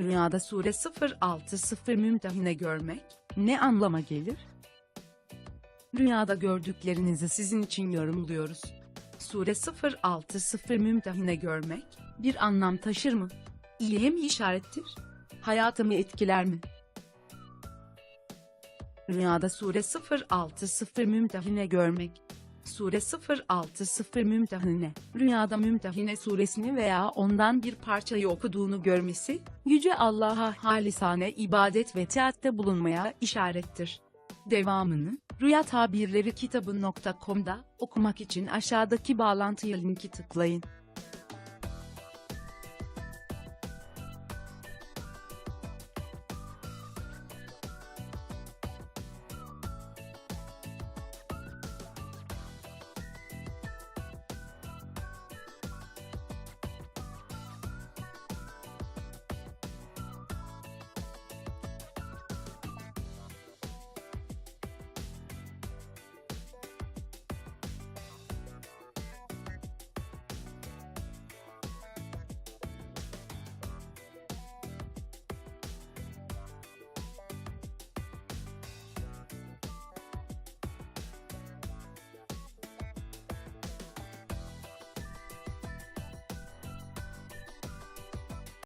Rüyada sure 060 mümtehine görmek, ne anlama gelir? Rüyada gördüklerinizi sizin için yorumluyoruz. Sure 060 mümtehine görmek, bir anlam taşır mı? İyiye mi işarettir? Hayatımı etkiler mi? Rüyada sure 060 mümtehine görmek. Sure 060 mümtehine, rüyada mümtehine suresini veya ondan bir parçayı okuduğunu görmesi, Yüce Allah'a halisane ibadet ve taatte bulunmaya işarettir. Devamını, Rüya Tabirleri kitabı.com'da okumak için aşağıdaki bağlantıya linki tıklayın.